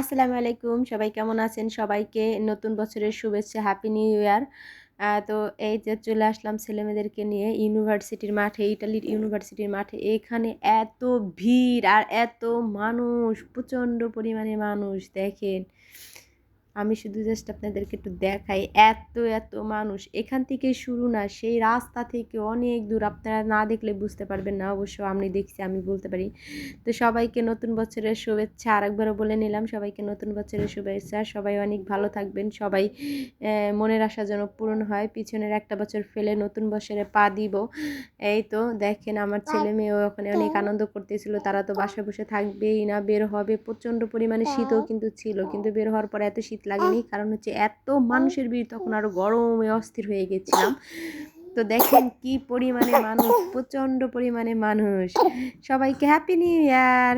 আসসালামু আলাইকুম। সবাই কেমন আছেন? সবাইকে নতুন বছরের শুভেচ্ছা হ্যাপি নিউ ইয়ার তো এই যে চলে আসলাম ছেলেমেয়েদেরকে নিয়ে ইউনিভার্সিটির মাঠে, ইটালির ইউনিভার্সিটির মাঠে। এখানে এত ভিড় আর এত মানুষ, প্রচণ্ড পরিমাণে মানুষ, দেখেন। আমি শুধু জাস্ট আপনাদেরকে একটু দেখাই এত এত মানুষ। এখান থেকে শুরু না সেই রাস্তা থেকে অনেক দূর। আপনারা না দেখলে বুঝতে পারবেন না অবশ্য আমি দেখছি আমি বলতে পারি। তো সবাইকে নতুন বছরের শুভেচ্ছা। আরেকবারও বলে নিলাম সবাইকে নতুন বছরের শুভেচ্ছা। সবাই অনেক ভালো থাকবেন। সবাই মনের আশা যেন পূরণ হয়। পিছনের একটা বছর ফেলে নতুন বছরে পা দিব। এই তো দেখেন আমার ছেলে মেয়েও ওখানে অনেক আনন্দ করতেছিল। তারা তো বাসায় বসে থাকবেই না বের হবে। প্রচণ্ড পরিমাণে শীতও কিন্তু ছিল কিন্তু বের হওয়ার পরে এত শীত লাগেনি। কারণ হচ্ছে এত মানুষের ভিড় তখন আরও গরমে অস্থির হয়ে গেছিলাম। তো দেখেন কি পরিমাণে মানুষ প্রচণ্ড পরিমাণে মানুষ। সবাইকে হ্যাপি নিউ ইয়ার